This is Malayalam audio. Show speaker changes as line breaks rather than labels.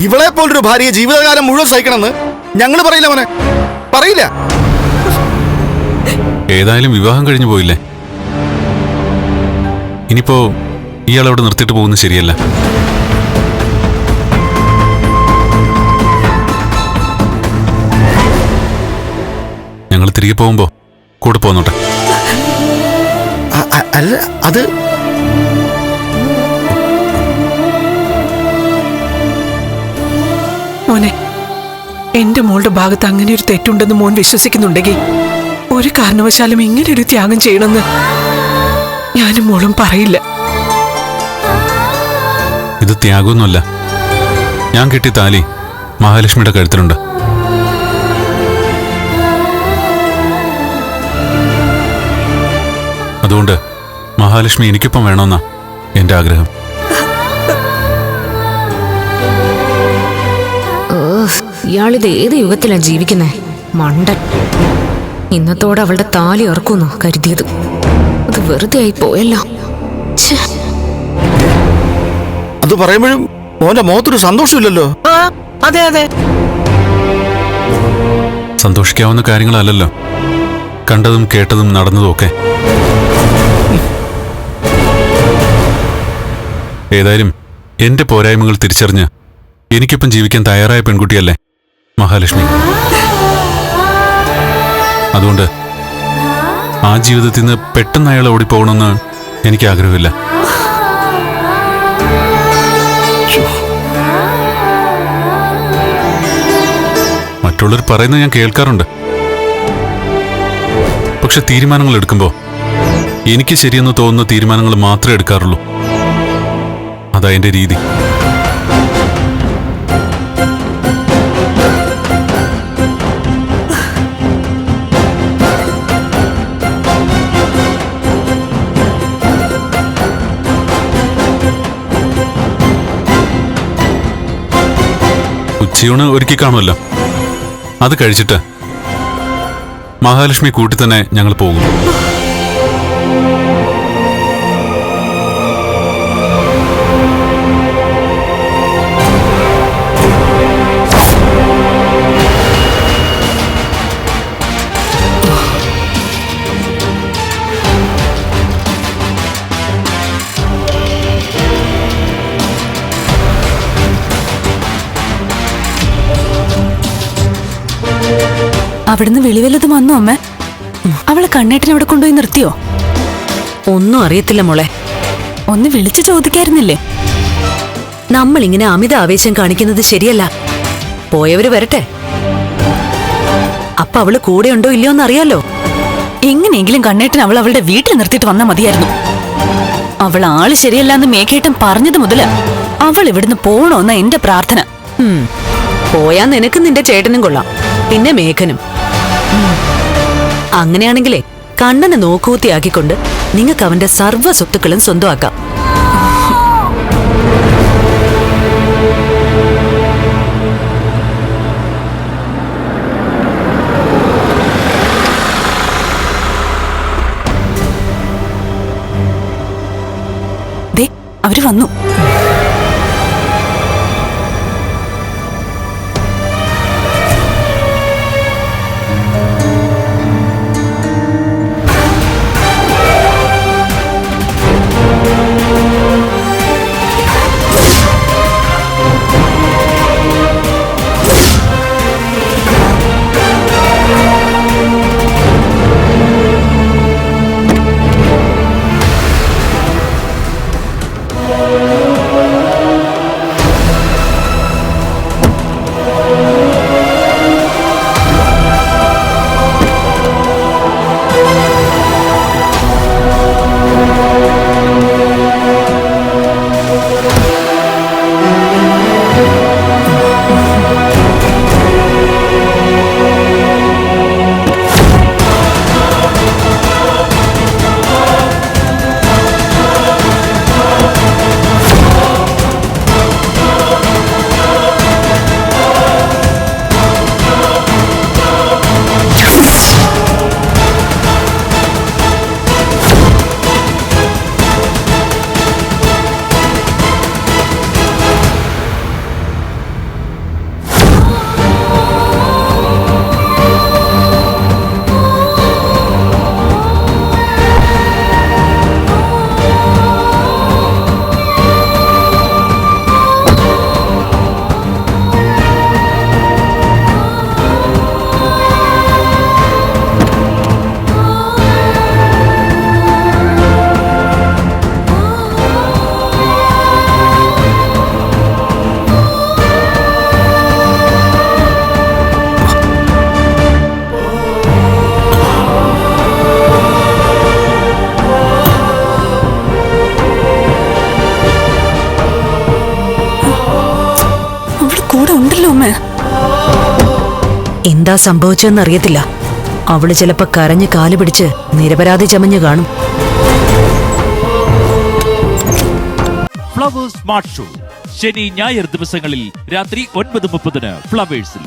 ഇവളെ പോലൊരു ഭാര്യയെ ജീവിതകാലം മുഴുവൻ സഹിക്കണമെന്ന് ഞങ്ങൾ പറയില്ല മോനെ. പറയില്ല.
ഏതായാലും വിവാഹം കഴിഞ്ഞു പോയില്ലേ? ഇനിയിപ്പോ ഇയാൾ അവിടെ നിർത്തിയിട്ട് പോകുന്നത് ശരിയല്ല. ഞങ്ങൾ തിരികെ പോകുമ്പോ കൂടെ പോന്നോട്ടെ.
അല്ല അത്
എന്റെ മോളുടെ ഭാഗത്ത് അങ്ങനെ ഒരു തെറ്റുണ്ടെന്ന് മോൻ വിശ്വസിക്കുന്നുണ്ടെങ്കിൽ ഒരു കാരണവശാലും ഇങ്ങനെ ഒരു ത്യാഗം ചെയ്യണമെന്ന് ഞാനും മോളും പറയില്ല.
ഇത് ത്യാഗമൊന്നുമല്ല. ഞാൻ കിട്ടി താലി മഹാലക്ഷ്മിയുടെ കഴുത്തിലുണ്ട്. അതുകൊണ്ട് മഹാലക്ഷ്മി എനിക്കൊപ്പം വേണമെന്നാ എന്റെ ആഗ്രഹം.
ഇയാളിത് ഏത് യുഗത്തിലാ ജീവിക്കുന്നേ? മണ്ടൻ. ഇന്നത്തോടെ അവളുടെ താലി ഇറക്കുന്നു കരുതിയത്. അത് വെറുതെ ആയി പോയല്ലോ.
അത് പറയുമ്പോഴും മോന്റെ മുഖത്തൊരു സന്തോഷമില്ലല്ലോ.
അതെ അതെ.
സന്തോഷിക്കാവുന്ന കാര്യങ്ങളല്ലല്ലോ. കണ്ടതും കേട്ടതും നടന്നതും ഒക്കെ. ഏതായാലും എന്റെ പോരായ്മകൾ തിരിച്ചറിഞ്ഞ് എനിക്കൊപ്പം ജീവിക്കാൻ തയ്യാറായ പെൺകുട്ടിയല്ലേ? മഹാലക്ഷ്മി. അതുകൊണ്ട് ആ ജീവിതത്തിൽ നിന്ന് പെട്ടെന്ന് അയാൾ ഓടിപ്പോകണമെന്ന് എനിക്ക് ആഗ്രഹമില്ല. മറ്റുള്ളവർ പറയുന്നത് ഞാൻ കേൾക്കാറുണ്ട്. പക്ഷെ തീരുമാനങ്ങൾ എടുക്കുമ്പോൾ എനിക്ക് ശരിയെന്ന് തോന്നുന്ന തീരുമാനങ്ങൾ മാത്രമേ എടുക്കാറുള്ളൂ. അതാ എന്റെ രീതി. ഉച്ചയൂണ് ഒരുക്കി കാണുമല്ലോ. അത് കഴിച്ചിട്ട് മഹാലക്ഷ്മി കൂട്ടി തന്നെ ഞങ്ങൾ പോകും
അവിടുന്ന് വെളിവല്ലതും വന്നു അമ്മ? അവളെ കണ്ണേട്ടിനെ അവിടെ കൊണ്ടുപോയി നിർത്തിയോ?
ഒന്നും അറിയത്തില്ല മോളെ.
ഒന്ന് വിളിച്ചു ചോദിക്കായിരുന്നില്ലേ?
നമ്മൾ ഇങ്ങനെ അമിത ആവേശം കാണിക്കുന്നത് ശരിയല്ല. പോയവര് വരട്ടെ. അപ്പൊ അവൾ കൂടെ ഉണ്ടോ ഇല്ലയോ എന്നറിയാലോ.
എങ്ങനെയെങ്കിലും കണ്ണേട്ടൻ അവൾ അവളുടെ വീട്ടിൽ നിർത്തിയിട്ട് വന്നാൽ മതിയായിരുന്നു. അവൾ ആൾ ശരിയല്ലാന്ന് മേഘേട്ടൻ പറഞ്ഞത് മുതൽ അവൾ ഇവിടുന്ന് പോണോന്ന എന്റെ പ്രാർത്ഥന.
പോയാ നിനക്ക് നിന്റെ ചേട്ടനും കൊള്ളാം. പിന്നെ മേഘനും. അങ്ങനെയാണെങ്കിലേ കണ്ണനെ നോക്കൂത്തിയാക്കിക്കൊണ്ട് നിങ്ങൾക്ക് അവന്റെ സർവ സ്വത്തുക്കളും സ്വന്തമാക്കാം.
അവർ വന്നു.
എന്താ സംഭവിച്ചതെന്ന് അറിയത്തില്ല അവൾ ചിലപ്പോ കരഞ്ഞ് കാൽ പിടിച്ച് നിരപരാധി ചമഞ്ഞു കാണും.
ഫ്ലവേഴ്സ് സ്മാർട്ട് ഷോ ശനി ഞായർ ദിവസങ്ങളിൽ രാത്രി ഒൻപത് മുപ്പതിന് ഫ്ലവേഴ്സിൽ